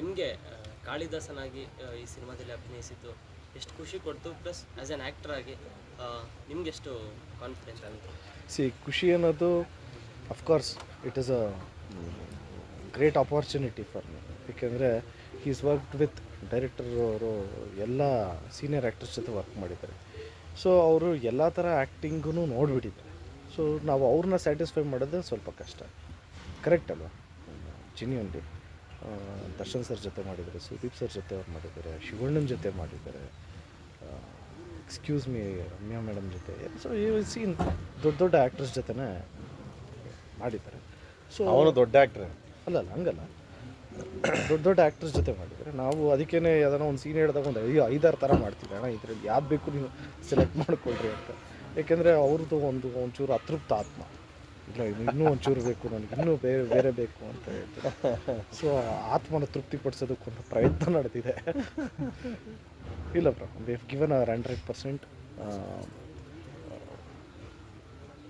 ನಿಮಗೆ ಕಾಳಿದಾಸನಾಗಿ ಈ ಸಿನಿಮಾದಲ್ಲಿ ಅಭಿನಯಿಸಿದ್ದು ಎಷ್ಟು ಖುಷಿ ಕೊಡ್ತು ಪ್ಲಸ್ ಆ್ಯಸ್ ಆಗಿ ನಿಮ್ಗೆ ಎಷ್ಟು ಕಾನ್ಫಿಡೆನ್ಸ್ ಆಗುತ್ತೆ? ಸಿ ಖುಷಿ ಅನ್ನೋದು of course it is a great opportunity for me ಏಕೆಂದರೆ ಈಸ್ ವರ್ಕ್ಡ್ ವಿತ್ ಡೈರೆಕ್ಟರ್ ಅವರು ಎಲ್ಲ ಸೀನಿಯರ್ ಆ್ಯಕ್ಟರ್ಸ್ ಜೊತೆ ವರ್ಕ್ ಮಾಡಿದ್ದಾರೆ. ಸೊ ಅವರು ಎಲ್ಲ ಥರ ಆ್ಯಕ್ಟಿಂಗೂ ನೋಡಿಬಿಟ್ಟಿದ್ದಾರೆ. ಸೊ ನಾವು ಅವ್ರನ್ನ ಸ್ಯಾಟಿಸ್ಫೈ ಮಾಡೋದು ಸ್ವಲ್ಪ ಕಷ್ಟ. ಕರೆಕ್ಟ್ ಅಲ್ವಾ? ಜಿನಿಯನ್ಲಿ ದರ್ಶನ್ ಸರ್ ಜೊತೆ ಮಾಡಿದ್ದಾರೆ ಸುದೀಪ್ ಸರ್ ಜೊತೆ ಅವ್ರು ಮಾಡಿದ್ದಾರೆ ಶಿವಣ್ಣನ ಜೊತೆ ಮಾಡಿದ್ದಾರೆ ಎಕ್ಸ್ಕ್ಯೂಸ್ ಮೀ ರಮ್ಯಾ ಮೇಡಮ್ ಜೊತೆ. ಸೊ ಈ ಸೀನ್ ದೊಡ್ಡ ದೊಡ್ಡ ಆ್ಯಕ್ಟ್ರಸ್ ಜೊತೆನೇ ಮಾಡಿದ್ದಾರೆ. ಸೊ ಅವನು ದೊಡ್ಡ ಆ್ಯಕ್ಟ್ರೆ ಅಲ್ಲ ಅಲ್ಲ ಹಂಗಲ್ಲ. ದೊಡ್ಡ ದೊಡ್ಡ ಆ್ಯಕ್ಟ್ರಸ್ ಜೊತೆ ಮಾಡಿದ್ದಾರೆ. ನಾವು ಅದಕ್ಕೇ ಯಾವ್ದಾನ ಒಂದು ಸೀನ್ ಹೇಳಿದಾಗ ಒಂದು ಐದು ಐದಾರು ಥರ ಮಾಡ್ತೀವಿ ಅಣ್ಣ ಇದರಲ್ಲಿ ಯಾವ್ದು ಬೇಕು ನೀವು ಸೆಲೆಕ್ಟ್ ಮಾಡಿಕೊಳ್ಳ್ರಿ ಅಂತ. ಏಕೆಂದರೆ ಅವ್ರದ್ದು ಒಂದು ಒಂಚೂರು ಅತೃಪ್ತ ಆತ್ಮ. ಇಲ್ಲ ಇನ್ನೂ ಒಂಚೂರು ಬೇಕು ನನಗೆ ಇನ್ನೂ ಬೇರೆ ಬೇರೆ ಬೇಕು ಅಂತ ಹೇಳ್ತಾರೆ. ಸೊ ಆತ್ಮನ ತೃಪ್ತಿಪಡಿಸೋದಕ್ಕೊಂದು ಪ್ರಯತ್ನ ನಡೆದಿದೆ. ಇಲ್ಲ bro we have given our hundred percent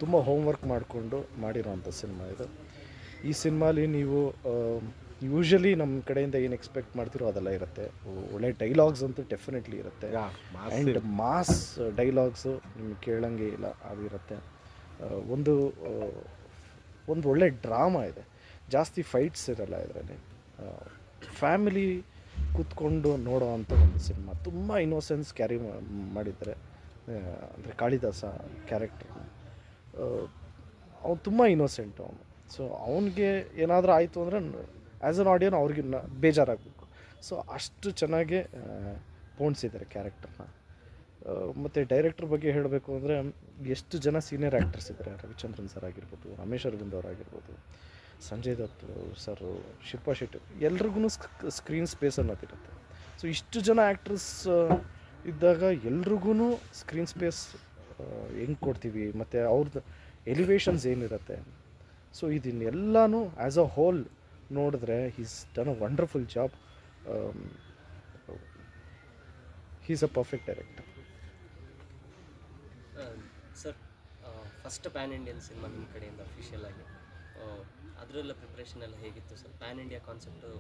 ತುಂಬ ಹೋಮ್ವರ್ಕ್ ಮಾಡಿಕೊಂಡು ಮಾಡಿರೋವಂಥ ಸಿನಿಮಾ ಇದು. ಈ ಸಿನಿಮಾಲಿ ನೀವು ಯೂಶಲಿ ನಮ್ಮ ಕಡೆಯಿಂದ ಏನು ಎಕ್ಸ್ಪೆಕ್ಟ್ ಮಾಡ್ತಿರೋ ಅದೆಲ್ಲ ಇರುತ್ತೆ. ಒಳ್ಳೆ ಡೈಲಾಗ್ಸ್ ಅಂತೂ ಡೆಫಿನೆಟ್ಲಿ ಇರುತ್ತೆ. ಆ್ಯಂಡ್ ಮಾಸ್ ಡೈಲಾಗ್ಸು ನಿಮ್ಗೆ ಕೇಳಂಗೆ ಇಲ್ಲ ಅದು ಇರುತ್ತೆ. ಒಂದು ಒಂದು ಒಳ್ಳೆ ಡ್ರಾಮಾ ಇದೆ. ಜಾಸ್ತಿ ಫೈಟ್ಸ್ ಇರಲ್ಲ ಇದರಲ್ಲಿ. ಫ್ಯಾಮಿಲಿ ಕೂತ್ಕೊಂಡು ನೋಡೋ ಅಂಥ ಒಂದು ಸಿನಿಮಾ. ತುಂಬ ಇನ್ನೋಸೆನ್ಸ್ ಕ್ಯಾರಿ ಮಾಡಿದ್ದಾರೆ. ಅಂದರೆ ಕಾಳಿದಾಸ ಕ್ಯಾರೆಕ್ಟರ್. ಅವನು ತುಂಬ ಇನ್ನೋಸೆಂಟ್ ಅವನು. ಸೊ, ಅವನಿಗೆ ಏನಾದರೂ ಆಯಿತು ಅಂದರೆ ಆ್ಯಸ್ ಅನ್ ಆಡಿಯನ್ ಅವ್ರಿಗೆ ಬೇಜಾರಾಗಬೇಕು. ಸೊ, ಅಷ್ಟು ಚೆನ್ನಾಗೆ ಪೋಣಿಸಿದ್ದಾರೆ ಕ್ಯಾರೆಕ್ಟರ್ನ. ಮತ್ತು ಡೈರೆಕ್ಟ್ರ್ ಬಗ್ಗೆ ಹೇಳಬೇಕು ಅಂದರೆ, ಎಷ್ಟು ಜನ ಸೀನಿಯರ್ ಆ್ಯಕ್ಟರ್ಸ್ ಇದ್ದಾರೆ? ರವಿಚಂದ್ರನ್ ಸರ್ ಆಗಿರ್ಬೋದು, ರಮೇಶ್ ಅರವಿಂದ್ ಅವರಾಗಿರ್ಬೋದು ಸಂಜಯ್ ದತ್ ಸರ್ ಶಿಲ್ಪಾ ಶೆಟ್ಟಿ ಎಲ್ರಿಗೂ ಸ್ಕ್ರೀನ್ ಸ್ಪೇಸ್ ಅನ್ನೋದಿರುತ್ತೆ ಸೊ ಇಷ್ಟು ಜನ ಆ್ಯಕ್ಟ್ರಸ್ ಇದ್ದಾಗ ಎಲ್ರಿಗೂ ಸ್ಕ್ರೀನ್ ಸ್ಪೇಸ್ ಹೆಂಗೆ ಕೊಡ್ತೀವಿ? ಮತ್ತು ಅವ್ರದ್ದು ಎಲಿವೇಶನ್ಸ್ ಏನಿರುತ್ತೆ? ಸೊ ಇದನ್ನೆಲ್ಲನೂ ಆ್ಯಸ್ ಅ ಹೋಲ್ ನೋಡಿದ್ರೆ is done a wonderful job he's a perfect director sir first pan Indian cinema ನಿಮ್ಮ ಕಡೆಯಿಂದ ಅಫಿಷಿಯಲ್ ಆಗಿ. ಅದರಲ್ಲ ಪ್ರಿಪ್ರೇಷನ್ ಎಲ್ಲ ಹೇಗಿತ್ತು ಸರ್? ಪ್ಯಾನ್ ಇಂಡಿಯಾ ಕಾನ್ಸೆಪ್ಟು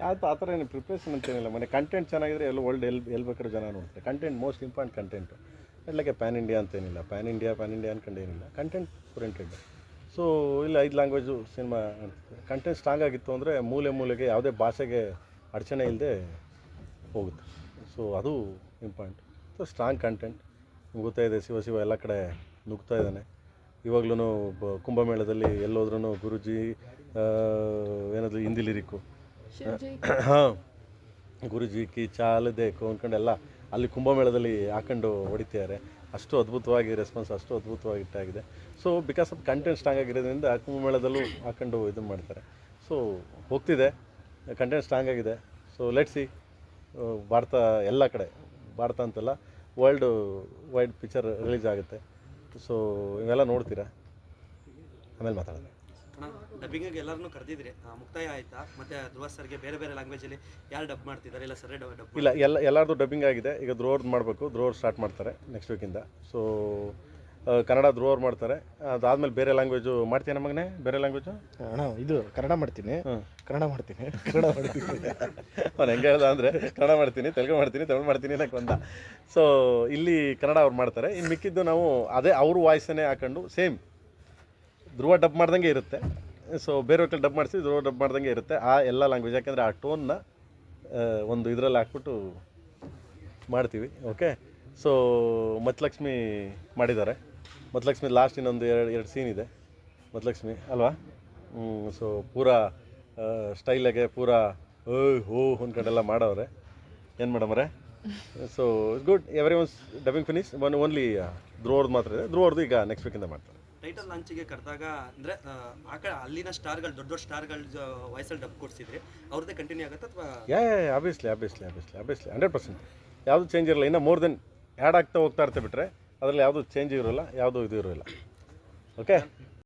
ಯಾವ್ದು ಆ ಥರ ಏನು ಪ್ರಿಪ್ರೇಷನ್ ಅಂತೇನಿಲ್ಲ ಮನೆ. ಕಂಟೆಂಟ್ ಚೆನ್ನಾಗಿದ್ರೆ ಎಲ್ಲ ವರ್ಲ್ಡ್ ಎಲ್ಲಿ ಎಲ್ಲಿ ಬೇಕಾದ್ರೂ ಜನ ನೋಡ್ತಾರೆ. ಕಂಟೆಂಟ್ ಮೋಸ್ಟ್ ಇಂಪಾರ್ಟೆಂಟ್ ಕಂಟೆಂಟು ಎಲ್ಲಕ್ಕೆ ಪ್ಯಾನ್ ಇಂಡಿಯಾ ಅಂತೇನಿಲ್ಲ ಪ್ಯಾನ್ ಇಂಡಿಯಾ ಪ್ಯಾನ್ ಇಂಡಿಯಾ ಅಂತ ಏನಿಲ್ಲ. ಕಂಟೆಂಟ್ ಓರಿಯೆಂಟೆಡ್ ಸೊ ಇಲ್ಲಿ, ಐದು ಲ್ಯಾಂಗ್ವೇಜು ಸಿನಿಮಾ ಕಂಟೆಂಟ್ ಸ್ಟ್ರಾಂಗ್ ಆಗಿತ್ತು ಅಂದರೆ ಮೂಲೆ ಮೂಲೆಗೆ ಯಾವುದೇ ಭಾಷೆಗೆ ಅಡಚಣೆ ಇಲ್ಲದೆ ಹೋಗುತ್ತೆ. ಸೊ ಅದು ಇಂಪಾರ್ಟೆಂಟ್ ಸೊ ಸ್ಟ್ರಾಂಗ್ ಕಂಟೆಂಟ್ ನಿಮ್ಗೆ ಇದೆ ಶಿವ ಶಿವ ಎಲ್ಲ ಕಡೆ ನುಗ್ತಾ ಇದ್ದಾನೆ. ಇವಾಗ್ಲೂ ಬ ಕುಂಭಮೇಳದಲ್ಲಿ ಎಲ್ಲೋದ್ರೂ ಗುರುಜಿ ಏನಾದರೂ ಹಿಂದಿಲಿರಿಕು ಹಾಂ ಗುರುಜಿ ಕಿ ಚಾಲ್ ದೇಕು ಅಂದ್ಕೊಂಡೆಲ್ಲ ಅಲ್ಲಿ ಕುಂಭಮೇಳದಲ್ಲಿ ಹಾಕೊಂಡು ಹೊಡಿತಿದ್ದಾರೆ. ಅಷ್ಟು ಅದ್ಭುತವಾಗಿ ರೆಸ್ಪಾನ್ಸ್ ಅಷ್ಟು ಅದ್ಭುತವಾಗಿ ಇಟ್ಟಾಗಿದೆ so because of content strong ಆಗಿರೋದ್ರಿಂದ ಕುಂಭಮೇಳದಲ್ಲೂ ಹಾಕೊಂಡು ಇದು ಮಾಡ್ತಾರೆ. ಸೊ ಹೋಗ್ತಿದೆ. ಕಂಟೆಂಟ್ ಸ್ಟ್ರಾಂಗ್ ಆಗಿದೆ. ಸೊ ಲೆಟ್ಸಿ ಭಾರತ ಎಲ್ಲ ಕಡೆ ಭಾರತ ಅಂತಲ್ಲ. ವರ್ಲ್ಡ್ ವೈಡ್ ಪಿಕ್ಚರ್ ರಿಲೀಸ್ ಆಗುತ್ತೆ. ಸೊ ಇವೆಲ್ಲ ನೋಡ್ತೀರಾ? ಆಮೇಲೆ ಮಾತಾಡೋಣ. ಡಬ್ಬಿಂಗಿಗೆ ಎಲ್ಲರನ್ನೂ ಕರೆದಿದ್ರಿ. ಮುಕ್ತಾಯ ಆಯ್ತಾ? ಮತ್ತೆ ಧ್ರುವ ಸರ್ಗೆ ಬೇರೆ ಬೇರೆ ಲ್ಯಾಂಗ್ವೇಜಲ್ಲಿ ಯಾರು ಡಬ್ ಮಾಡ್ತಿದ್ದಾರೆ? ಇಲ್ಲ ಸರೇ ಡಬ್ ಡಬ್ ಇಲ್ಲ ಎಲ್ಲ ಎಲ್ಲರದ್ದು ಡಬ್ಬಿಂಗ್ ಆಗಿದೆ. ಈಗ ಧ್ರುವರ್ದು ಮಾಡಬೇಕು. ಧ್ರುವರ್ ಸ್ಟಾರ್ಟ್ ಮಾಡ್ತಾರೆ ನೆಕ್ಸ್ಟ್ ವೀಕಿಂದ ಸೊ ಕನ್ನಡ ಧ್ರುವರ್ ಮಾಡ್ತಾರೆ. ಅದಾದ್ಮೇಲೆ ಬೇರೆ ಲ್ಯಾಂಗ್ವೇಜು ಮಾಡ್ತೀಯ ಮಗನೇ ಬೇರೆ ಲ್ಯಾಂಗ್ವೇಜು ಅಣ್ಣ ಇದು ಕನ್ನಡ ಮಾಡ್ತೀನಿ. ಕನ್ನಡ ಮಾಡ್ತೀನಿ. ಕನ್ನಡ ಮಾಡ್ತೀನಿ. ಅವ್ನು ಹೆಂಗೆ ಹೇಳ್ದ ಅಂದರೆ ಕನ್ನಡ ಮಾಡ್ತೀನಿ ತೆಲುಗು ಮಾಡ್ತೀನಿ ತಮಿಳು ಮಾಡ್ತೀನಿ ಅನ್ನಕ್ಕೆ ಬಂದ. ಸೊ ಇಲ್ಲಿ ಕನ್ನಡ ಅವ್ರು ಮಾಡ್ತಾರೆ. ಇನ್ನು ಮಿಕ್ಕಿದ್ದು ನಾವು ಅದೇ ಅವ್ರ ವಾಯ್ಸನ್ನೇ ಹಾಕೊಂಡು ಸೇಮ್. ಧ್ರುವ ಡಬ್ ಮಾಡ್ದಂಗೆ ಇರುತ್ತೆ. ಸೊ ಬೇರೆ ಹೊತ್ತಲ್ಲಿ ಡಬ್ ಮಾಡಿಸಿ ಧ್ರುವ ಡಬ್ ಮಾಡ್ದಂಗೆ ಇರುತ್ತೆ. ಆ ಎಲ್ಲ ಲ್ಯಾಂಗ್ವೇಜ್ ಯಾಕೆಂದರೆ ಆ ಟೋನ್ನ ಒಂದು ಇದರಲ್ಲಿ ಹಾಕ್ಬಿಟ್ಟು ಮಾಡ್ತೀವಿ. ಓಕೆ ಸೊ ಮತ್ಲಕ್ಷ್ಮಿ ಮಾಡಿದ್ದಾರೆ. ಮತ್ಲಕ್ಷ್ಮಿ ಲಾಸ್ಟ್ ಇನ್ನೊಂದು ಎರಡು ಎರಡು ಸೀನ್ ಇದೆ. ಮತ್ಲಕ್ಷ್ಮಿ ಅಲ್ವಾ? ಸೊ ಪೂರ ಸ್ಟೈಲಾಗೆ ಪೂರಾ ಓಯ್ ಹೋ ಅಂದ್ಕೊಂಡೆಲ್ಲ ಮಾಡವ್ರೆ. ಏನು ಮಾಡಮ್ರೆ so it's good everyone's dubbing finish one only ಧ್ರುವರ್ದು ಮಾತ್ರ ಇದೆ. ಧ್ರುವರ್ದು ಈಗ ನೆಕ್ಸ್ಟ್ ವೀಕಿಂದ ಮಾಡ್ತಾರೆ. ಟೈಟಲ್ ಲಾಂಚಿಗೆ ಕರೆದಾಗ ಅಂದರೆ ಆ, ಆ ಕಡೆ ಅಲ್ಲಿನ ಸ್ಟಾರ್ಗಳು ದೊಡ್ಡ ದೊಡ್ಡ ಸ್ಟಾರ್ಗಳ ವಾಯ್ಸಲ್ಲಿ ಡಬ್ ಕೊಡ್ಸಿದ್ರಿ ಅವ್ರದ್ದೇ ಕಂಟಿನ್ಯೂ ಆಗುತ್ತೆ ಅಥವಾ? Yeah obviously obviously obviously obviously hundred percent ಯಾವುದು ಚೇಂಜ್ ಇರಲ್ಲ. ಇನ್ನೂ ಮೋರ್ ದೆನ್ ಆ್ಯಡ್ ಆಗ್ತಾ ಹೋಗ್ತಾ ಇರ್ತೆ ಬಿಟ್ಟರೆ ಅದರಲ್ಲಿ ಯಾವುದು ಚೇಂಜ್ ಇರೋಲ್ಲ ಯಾವುದು ಇದು ಇರೋಲ್ಲ. ಓಕೆ